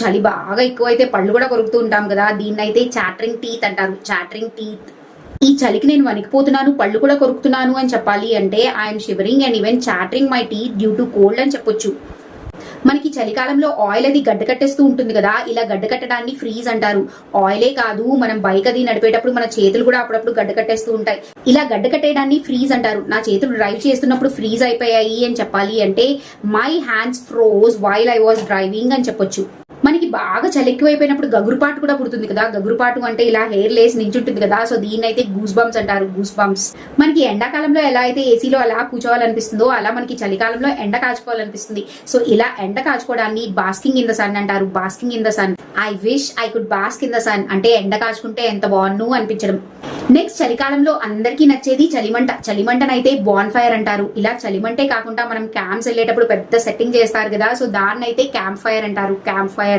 చలి బాగా ఎక్కువైతే పళ్ళు కూడా కొరుకుతూ ఉంటాం కదా దీన్ని అయితే చాటరింగ్ టీత్ అంటారు. Chattering teeth. ఈ చలికి నేను వణికిపోతున్నాను పళ్ళు కూడా కొరుకుతున్నాను అని చెప్పాలి అంటే I'm shivering and even chattering my teeth due to cold అని చెప్పొచ్చు. మనకి చలికాలంలో ఆయిల్ అది గడ్డ కట్టేస్తూ ఉంటుంది కదా ఇలా గడ్డ కట్టడాన్ని ఫ్రీజ్ అంటారు. ఆయిలే కాదు మనం బైక్ అది నడిపేటప్పుడు మన చేతులు కూడా అప్పుడప్పుడు గడ్డ కట్టేస్తూ ఉంటాయి. ఇలా గడ్డ కట్టేయడాన్ని ఫ్రీజ్ అంటారు. నా చేతులు డ్రైవ్ చేస్తున్నప్పుడు ఫ్రీజ్ అయిపోయాయి అని చెప్పాలి అంటే my hands froze while I was driving అని చెప్పొచ్చు. బాగా చలి ఎక్కువైపోయినప్పుడు గగురుపాటు కూడా పుడుతుంది కదా. గగురుపాటు అంటే ఇలా హెయిర్ లేస్ నించుంటుంది కదా. సో దీన్ని అయితే గూస్ బంప్స్ అంటారు గూస్ బంప్స్ మనకి ఎండాకాలంలో ఎలా అయితే ఏసీలో అలా కూర్చోవాలనిపిస్తుందో అలా మనకి చలికాలంలో ఎండ కాచుకోవాలనిపిస్తుంది. సో ఇలా ఎండ కాచుకోవడాన్ని బాస్కింగ్ ఇన్ ద సన్ అంటారు. Basking in the sun I wish I could bask in the sun అంటే ఎండ కాచుకుంటే ఎంత బాగున్ను అనిపించడం. నెక్స్ట్ చలికాలంలో అందరికీ నచ్చేది చలిమంట. చలిమంటనైతే బాన్ ఫైర్ అంటారు. ఇలా చలిమంటే కాకుండా మనం క్యాంప్స్ వెళ్ళేటప్పుడు పెద్ద సెట్టింగ్ చేస్తారు కదా. సో దాన్ని అయితే క్యాంప్ ఫైర్ అంటారు. Camp fire